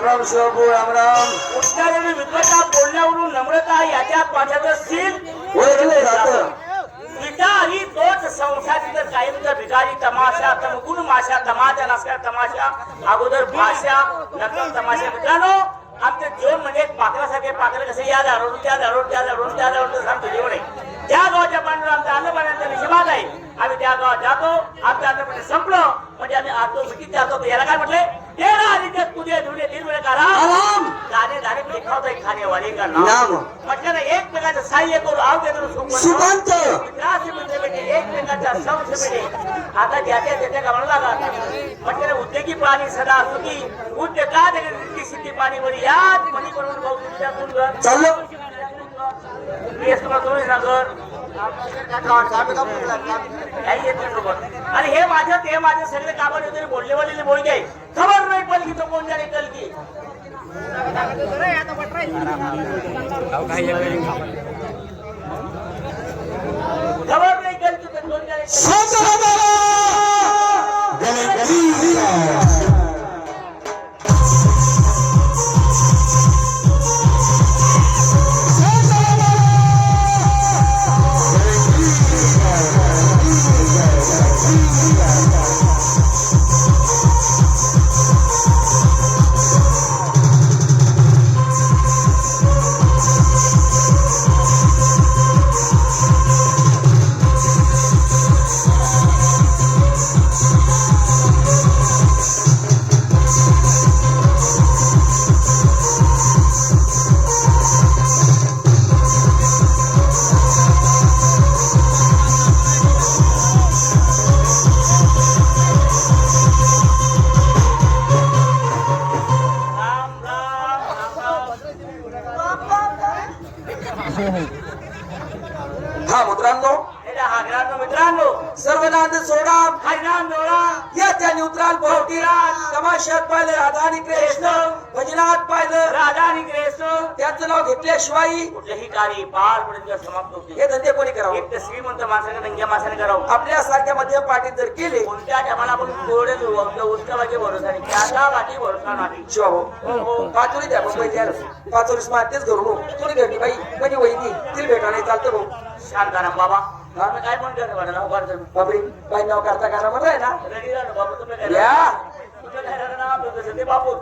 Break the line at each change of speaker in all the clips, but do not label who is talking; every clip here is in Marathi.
राम राम शिवभाऊ राम राम.
उठणारी विद्वता बोलण्यावरून नम्रता याच्या पाठ्याचं सील.
ओळखलं जातं
विटा ही तोच संसारी तर कायमचा भिकारी तमाशा तमगुण माशा तमाशा नसल्या तमाशा अगोदर भाषा नंतर तमाशा. मित्रांनो आमचे जीवन म्हणजे एक पाखरासारखे पाखर कसे या दारोडून त्या दारोड त्या दारोडून त्या दारोड सांगतो जेवण आहे. त्या गावाच्या पांढरा आमचा अन्नपाण्याचा निषेधात आहे. आम्ही त्या गावात जातो आमचं अन्नपाणी संपलं. म्हणजे आम्ही आतो मिठीत जातो याला काय म्हटले? तेरा आदित्य तुझे धुणे तीन वेळे करा
आराम.
दाणे दाणे म्हणजे खावता खाणेवाले का नाम म्हटलं ना एकमेकाचं सहाय्य करू आवडे करू सुख मित्राचे मित्र भेटे एकमेकांचा संश भेटे आता ज्याच्या त्याच्या कामाला लागा. म्हटलं उद्योगी प्राणी सदा सुखी. उद्योगात रिद्धी सिद्धी पाणी वरी यात. मनी करून भाऊ तुझ्या गुण
चाललो.
येस तुला तुम्ही सागर? काही येत नाही आणि हे माझ्या ते माझ्या सगळे कामात तरी बोलले बोललेले बोलके खबर नाही पलकी तो कोण जाणे कलकी? खबर नाही कलकी तर कोण जाणे
मित्रांनो
हे ज्या हागरांनो मित्रांनो
सर्व नांद सोडा
डोळा
या त्याने उतराल बहुतीराज तमाशात पाहिलं राधा आणि कृष्ण भजनात पाहिलं
आणि ग्रेस
त्याचं नाव घेतल्याशिवाय
कुठलेही कार्य पार पडत समाप्त होते
हे धंदे कोणी करावं?
एक तर श्रीमंत माणसाने नंग्या माणसाने करावं.
आपल्या सारख्या मध्यम पाठीत जर केले
कोणत्या टायमाला आपण कोरडे उत्सवाचे भरोसा नाही. त्याचा बाकी भरोसा नाही.
शिवाभाऊ पाचोरी द्या भाऊ पाचोरीस मारतेच घरून कोणी घडली बाई? म्हणजे वहिनी तिला भेटा नाही चालतं भाऊ.
शांताराम बाबा आम्ही काय म्हणतो रे बाळा, नाव काढतो.
बापरे बाई नाव करता का म्हणलाय ना
रेडी राहा ना बाबू, तुम्ही काय
या.
राहा? तुमचं काय राहणं नाव आपलं तसं ते बापू.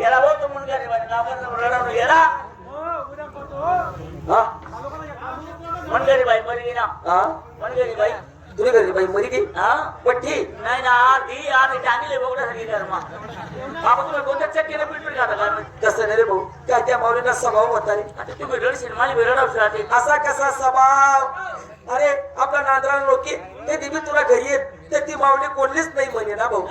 याला बोल तू मुलगा रे नाव काढतो, रडावलं, याला.
हा
म्हणलं रे बाई, बरी गेली ना.
हा
म्हणलं रे बाई.
तुला घडली बाई मरी
हा?
पट्टी
नाही ना, बघण्यासाठी कर्मा. बाबा, तुम्ही कोणत्या चक्कीनं खाता का?
तसं नाही रे भाऊ? त्या माऊलीचा स्वभाव होता रे
आता तुम्ही रडावशी राहते.
असा कसा स्वभाव? अरे आपला नांदरा लोके ते दिवी तुला घरी येत ते ती माऊली कोणलीच नाही म्हणे ना भाऊ?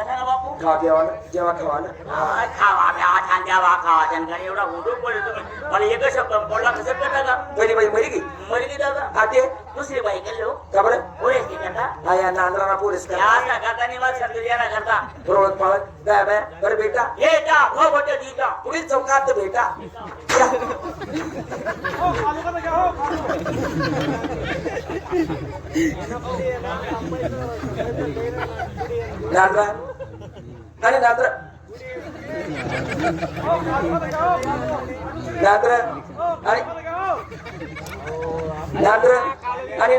खावा जेवण जेव्हा खावा ना
हा, खावा छान द्यावा खावा. घरी एवढा हुंडून पडले तुम्ही. मला एकच शब्द पडला कसं करता का
पहिली बाई मरी गई
मरी गेली दादा.
आते
दुसरी बाई केली हो.
का बरं? या नांदराना पोरीस का
या ना करता निवास करतो या ना करता
रोड पाळत गाय बाय बरं बेटा
ये का हो बटे दी का
पुढील चौकात भेटा या. नांदरा आणि नांदरा नांदरा आणि नांदरा आणि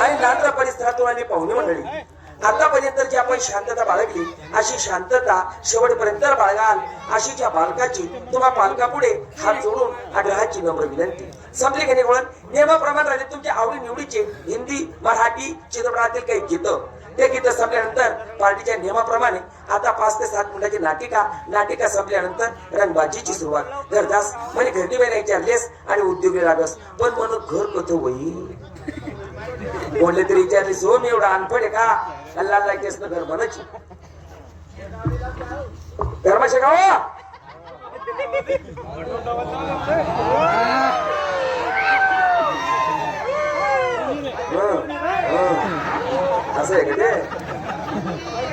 आणि परिसरातून पाहुणे मंडळी. आतापर्यंत जी आपण शांतता बाळगली अशी शांतता शेवटपर्यंत बाळगाल अशी ज्या बालकाची तुम्हा पालकापुढे हात जोडून आग्रहाची नम्र विनंती. संपली की नाही नियमाप्रमाणे राहिले तुमच्या आवडी निवडीचे हिंदी मराठी चित्रपटातील काही गीतं. ते गीत संपल्यानंतर पार्टीच्या नियमाप्रमाणे आता पाच ते सात मिनिटाची नाटिका नाटिका संपल्यानंतर रंगबाजीची सुरुवात. घरदास म्हणजे घरटी बहिणाच्या लेस आणि उद्योगी लागस पण म्हणून घर कथ होई बोलले तरी विचारले सो मी एवढा अनपड आहे का? अल्ला अल्ला केस न घर बनच. धर्माशे गाव असं आहे का ते?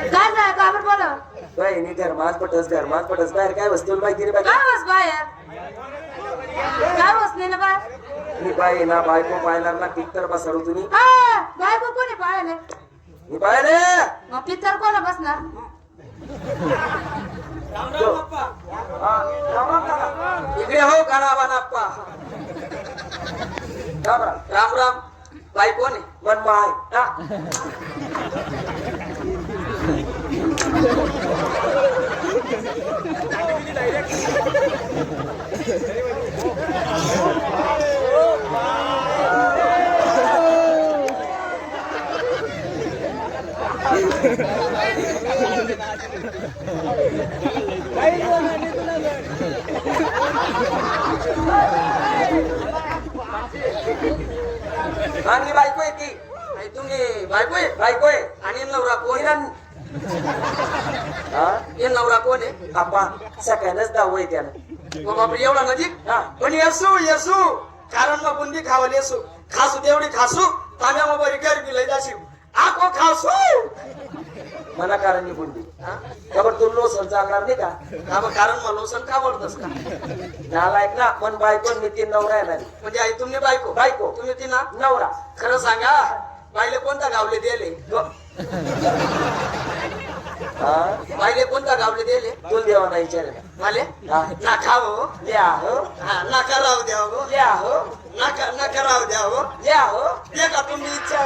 काय झालं? बरं बोला.
बहिणी घरमात पटस घरमात पटस. बाहेर काय वस्तू माहिती बाई
काय बस बाहेर? काय बसले ना बाहेर?
मी बाई ना बायको पाहणार ना पिक्चर बसरू तुम्ही.
बायको कोणी पाळले
मी पाहिले
मग पित्तर कोण बसणार?
इकडे हो गाणा बानाप्पा राम राम. बाई कोण आहे? one by đó Đấy luôn, đi tôi lên rồi. आणि बायको आहे ती. आणि तुम्ही बायको आहे? बायको आहे. आणि नवरा कोण हे? नवरा कोण आहे? बाप्पा सगळ्यांनाच दाव आहे त्यानं
मग बापरे एवढा म्हणजे?
नजीक
पण येसू येसू. कारण मग बुंदी खावल येसू. खासू तेवढी खासू. ताम्या मग बरी गर्दी दिलंय जाशी आको खासू.
मना कारण निघून दे. खबर तू लोसन चालणार नाही का?
हा मग कारण मग लोसन का? बोलतस का
नालायक ना मन बायको मी तीन नवरा येणार
म्हणजे आई तुम्ही बायको?
बायको.
तुम्ही ती ना
नवरा.
खरं सांगा बाईले कोणता गावले दिले?
हा?
बाईले कोणता गावले दिले?
तू देवा नाही विचार
माले
हा.
नाका हो.
लिया हो
हा, नका राहू द्या हो.
लिया हो
नका नका राहू द्या हो.
लिया हो
ते का तुम्ही इच्छा